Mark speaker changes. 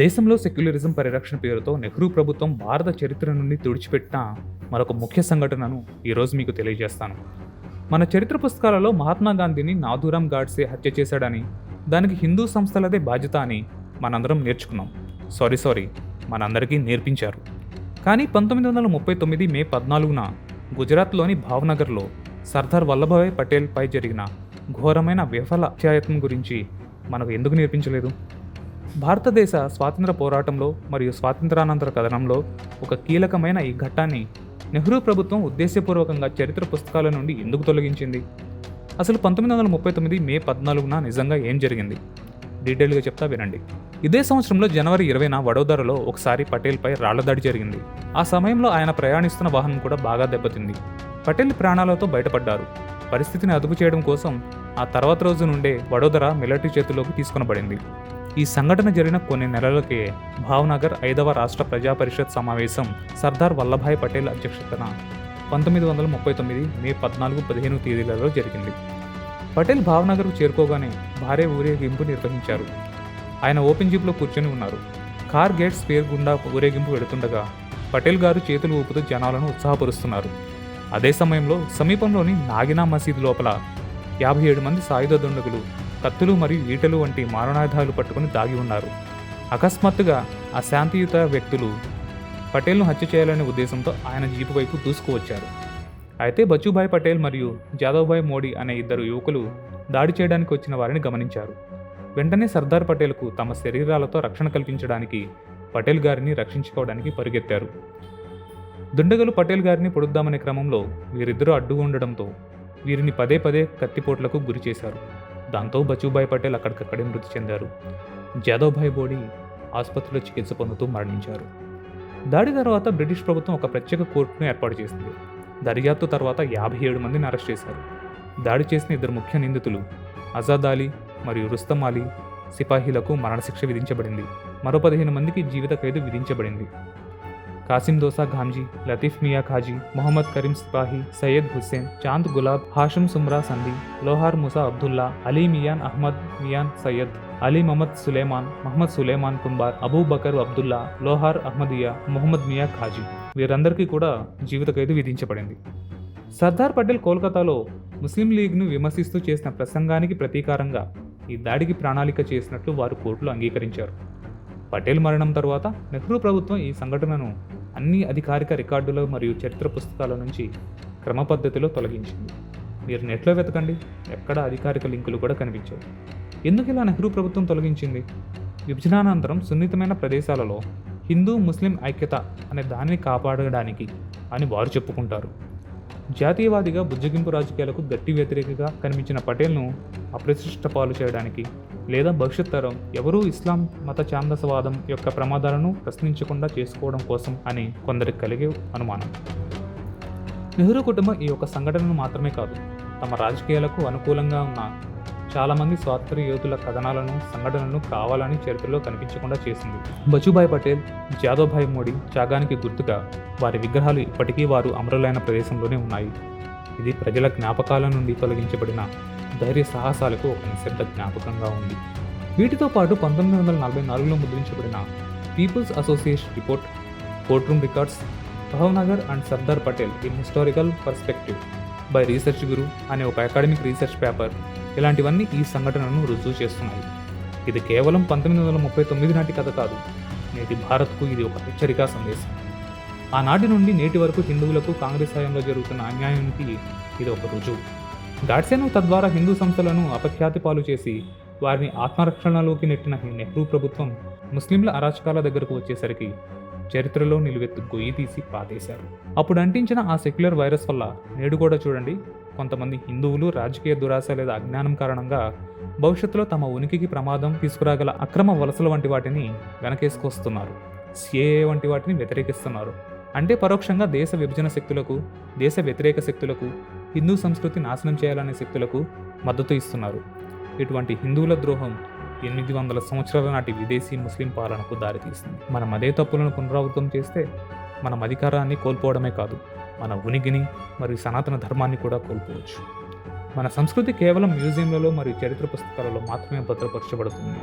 Speaker 1: దేశంలో సెక్యులరిజం పరిరక్షణ పేరుతో నెహ్రూ ప్రభుత్వం భారత చరిత్ర నుండి తుడిచిపెట్టిన మరొక ముఖ్య సంఘటనను ఈరోజు మీకు తెలియజేస్తాను. మన చరిత్ర పుస్తకాలలో మహాత్మా గాంధీని నాథూరాం గాడ్సే హత్య చేశాడని దానికి హిందూ సంస్థలదే బాధ్యత అని మనందరం నేర్చుకున్నాం. సారీ సారీ మనందరికీ నేర్పించారు. కానీ పంతొమ్మిది వందల ముప్పై తొమ్మిది మే పద్నాలుగున గుజరాత్లోని భావనగర్లో సర్దార్ వల్లభాయ్ పటేల్పై జరిగిన ఘోరమైన విఫల అత్యాయత్నం గురించి మనకు ఎందుకు నేర్పించలేదు? భారతదేశ స్వాతంత్ర పోరాటంలో మరియు స్వాతంత్రానంతర కథనంలో ఒక కీలకమైన ఈ ఘట్టాన్ని నెహ్రూ ప్రభుత్వం ఉద్దేశపూర్వకంగా చరిత్ర పుస్తకాల నుండి ఎందుకు తొలగించింది? అసలు పంతొమ్మిది వందల ముప్పై తొమ్మిది మే పద్నాలుగున నిజంగా ఏం జరిగింది? డీటెయిల్గా చెప్తా వినండి. ఇదే సంవత్సరంలో జనవరి ఇరవైన వడోదరలో ఒకసారి పటేల్పై రాళ్ళదాడి జరిగింది. ఆ సమయంలో ఆయన ప్రయాణిస్తున్న వాహనం కూడా బాగా దెబ్బతింది. పటేల్ ప్రాణాలతో బయటపడ్డారు. పరిస్థితిని అదుపు చేయడం కోసం ఆ తర్వాత రోజు నుండే వడోదర మిలిటరీ చేతుల్లోకి తీసుకొనబడింది. ఈ సంఘటన జరిగిన కొన్ని నెలలకే భావనగర్ ఐదవ రాష్ట్ర ప్రజా పరిషత్ సమావేశం సర్దార్ వల్లభాయ్ పటేల్ అధ్యక్షతన పంతొమ్మిది వందల ముప్పై తొమ్మిది మే పద్నాలుగు పదిహేను తేదీలలో జరిగింది. పటేల్ భావనగర్కు చేరుకోగానే భారీ ఊరేగింపు నిర్వహించారు. ఆయన ఓపెన్ జీప్లో కూర్చొని ఉన్నారు. కార్ గేట్ స్పేర్ గుండా ఊరేగింపు వెళుతుండగా పటేల్ గారు చేతులు ఊపుతూ జనాలను ఉత్సాహపరుస్తున్నారు. అదే సమయంలో సమీపంలోని నాగినా మసీద్ లోపల యాభై ఏడు మంది సాయుధ దుండగులు కత్తులు మరియు ఈటలు వంటి మారణాయుధాలు పట్టుకుని దాగి ఉన్నారు. అకస్మాత్తుగా ఆ శాంతియుత వ్యక్తులు పటేల్ను హత్య చేయాలనే ఉద్దేశంతో ఆయన జీపు వైపు దూసుకువచ్చారు. అయితే బచ్చుభాయ్ పటేల్ మరియు జాదవ్భాయ్ మోడీ అనే ఇద్దరు యువకులు దాడి చేయడానికి వచ్చిన వారిని గమనించారు. వెంటనే సర్దార్ పటేల్కు తమ శరీరాలతో రక్షణ కల్పించడానికి పటేల్ గారిని రక్షించుకోవడానికి పరుగెత్తారు. దుండగలు పటేల్ గారిని పొడుద్దామనే క్రమంలో వీరిద్దరూ అడ్డు ఉండడంతో వీరిని పదే పదే కత్తిపోట్లకు గురి చేశారు దాంతో బచుభాయ్ పటేల్ అక్కడికక్కడే మృతి చెందారు. జాదవ్భాయ్ బోడి ఆసుపత్రిలో చికిత్స పొందుతూ మరణించారు. దాడి తర్వాత బ్రిటిష్ ప్రభుత్వం ఒక ప్రత్యేక కోర్టును ఏర్పాటు చేసింది. దర్యాప్తు తర్వాత యాభై ఏడు మందిని అరెస్ట్ చేశారు. దాడి చేసిన ఇద్దరు ముఖ్య నిందితులు అజాద్ అలీ మరియు రుస్తమ్ అలీ సిపాహీలకు మరణశిక్ష విధించబడింది. మరో పదిహేను మందికి జీవిత ఖైదు విధించబడింది. కాసిం దోసా ఘాంజీ లతీఫ్ మియా ఖాజీ మొహమ్మద్ కరీం సిపాహీ సయ్యద్ హుస్సేన్ చాంద్ గులాబ్ హాషం సుమ్రా సంధి లోహార్ ముసా అబ్దుల్లా అలీ మియాన్ అహ్మద్ మియాన్ సయ్యద్ అలీ మహమ్మద్ సులేమాన్ మహమ్మద్ సులేమాన్ కుంబార్ అబూ బకర్ అబ్దుల్లా లోహార్ అహ్మదియా మొహమ్మద్ మియా ఖాజీ వీరందరికీ కూడా జీవిత ఖైదు విధించబడింది. సర్దార్ పటేల్ కోల్కతాలో ముస్లిం లీగ్ను విమర్శిస్తూ చేసిన ప్రసంగానికి ప్రతీకారంగా ఈ దాడికి ప్రణాళిక చేసినట్లు వారు కోర్టులో అంగీకరించారు. పటేల్ మరణం తర్వాత నెహ్రూ ప్రభుత్వం ఈ సంఘటనను అన్ని అధికారిక రికార్డులు మరియు చరిత్ర పుస్తకాల నుంచి క్రమ పద్ధతిలో తొలగించింది. మీరు నెట్లో వెతకండి ఎక్కడ అధికారిక లింకులు కూడా కనిపించాయి ఎందుకు ఇలా నెహ్రూ ప్రభుత్వం తొలగించింది? విభజనానంతరం సున్నితమైన ప్రదేశాలలో హిందూ ముస్లిం ఐక్యత అనే దానిని కాపాడడానికి అని వారు చెప్పుకుంటారు. జాతీయవాదిగా బుజ్జగింపు రాజకీయాలకు గట్టి వ్యతిరేకగా కనిపించిన పటేల్ను అప్రతిష్ట పాలు చేయడానికి లేదా భవిష్యత్ తరం ఎవరూ ఇస్లాం మత ఛాందసవాదం యొక్క ప్రమాదాలను ప్రశ్నించకుండా చేసుకోవడం కోసం అని కొందరికి కలిగే అనుమానం. నెహ్రూ కుటుంబం ఈ యొక్క సంఘటనను మాత్రమే కాదు తమ రాజకీయాలకు అనుకూలంగా ఉన్న చాలామంది స్వాతంత్ర యోధుల కథనాలను సంఘటనలను కావాలని చరిత్రలో కనిపించకుండా చేసింది. బచుభాయ్ పటేల్ జాదవ్భాయ్ మోడీ త్యాగానికి గుర్తుగా వారి విగ్రహాలు ఇప్పటికీ వారు అమరులైన ప్రదేశంలోనే ఉన్నాయి. ఇది ప్రజల జ్ఞాపకాల నుండి తొలగించబడిన ధైర్య సాహసాలకు ఒక నిశ్శబ్ద జ్ఞాపకంగా ఉంది. వీటితో పాటు పంతొమ్మిది వందల నలభై నాలుగులో ముద్రించబడిన people's association report court room records Bhavnagar and Sardar Patel in historical perspective by research Guru అనే ఒక అకాడమిక్ రీసెర్చ్ పేపర్ ఇలాంటివన్నీ ఈ సంఘటనను రుజువు చేస్తున్నాయి. ఇది కేవలం పంతొమ్మిది వందల ముప్పై తొమ్మిది నాటి కథ కాదు. నేటి భారత్కు ఇది ఒక హెచ్చరికా సందేశం. ఆనాటి నుండి నేటి వరకు హిందువులకు కాంగ్రెస్ హయాంలో జరుగుతున్న అన్యాయానికి ఇది ఒక రుజువు. గాడ్సేను తద్వారా హిందూ సంస్థలను అపఖ్యాతి పాలు చేసి వారిని ఆత్మరక్షణలోకి నెట్టిన నెహ్రూ ప్రభుత్వం ముస్లింల అరాచకాల దగ్గరకు వచ్చేసరికి చరిత్రలో నిలువెత్తు గొయ్యి తీసి పాతేశారు. అప్పుడు అంటించిన ఆ సెక్యులర్ వైరస్ వల్ల నేడు కూడా చూడండి కొంతమంది హిందువులు రాజకీయ దురాశ లేదా అజ్ఞానం కారణంగా భవిష్యత్తులో తమ ఉనికికి ప్రమాదం తీసుకురాగల అక్రమ వలసల వంటి వాటిని వెనకేసుకొస్తున్నారు. సిఏఏ వంటి వాటిని వ్యతిరేకిస్తున్నారు. అంటే పరోక్షంగా దేశ విభజన శక్తులకు దేశ వ్యతిరేక శక్తులకు హిందూ సంస్కృతి నాశనం చేయాలనే శక్తులకు మద్దతు ఇస్తున్నారు. ఇటువంటి హిందువుల ద్రోహం ఎనిమిది వందల సంవత్సరాల నాటి విదేశీ ముస్లిం పాలనకు దారితీస్తుంది మనం అదే తప్పులను పునరావృతం చేస్తే మనం అధికారాన్ని కోల్పోవడమే కాదు మన ఉనికిని మరియు సనాతన ధర్మాన్ని కూడా కోల్పోవచ్చు. మన సంస్కృతి కేవలం మ్యూజియంలలో మరియు చరిత్ర పుస్తకాలలో మాత్రమే భద్రపరచబడుతుంది.